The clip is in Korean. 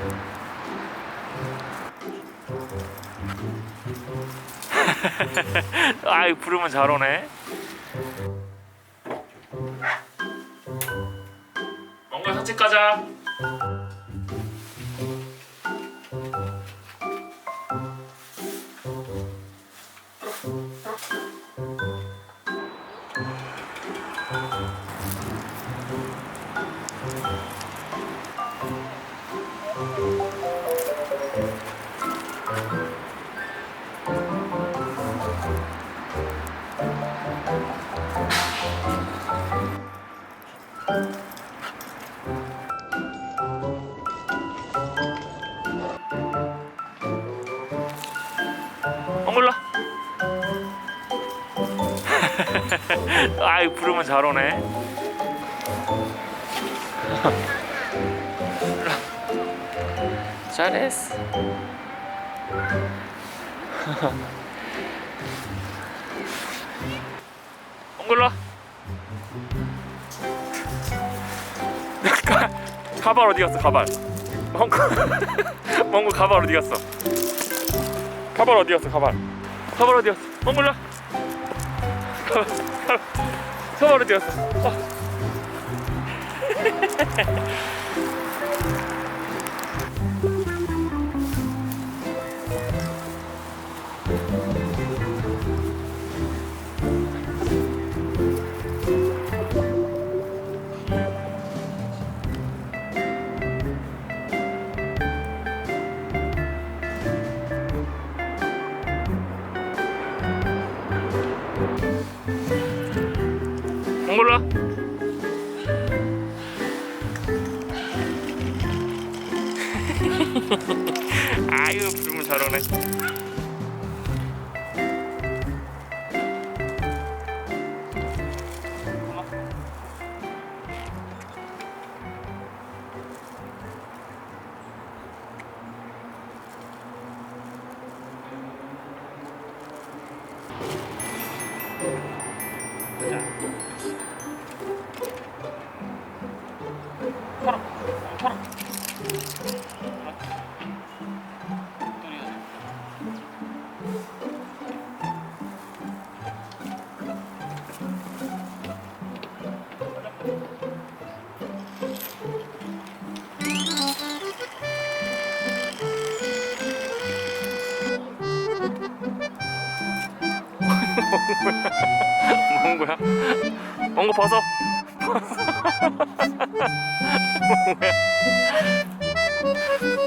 아이 부르면 잘 오네. 뭔가 산책 가자. 엉글라. 아이 부르면 잘 오네. 잘했어. 엉글라. 가- 가발 어디 갔어? 가발. 멍구 멍구 가발 어디 갔어? 가발 어디 갔어? 가발. 가발 어디 갔어? 멍글라. 가발, 가발, 가발 어디 갔어? 어. 멍글라. 아유 부르면 잘 오네. 털 털어. 뭔 거야? 뭔거 벗어. 뭐야? 나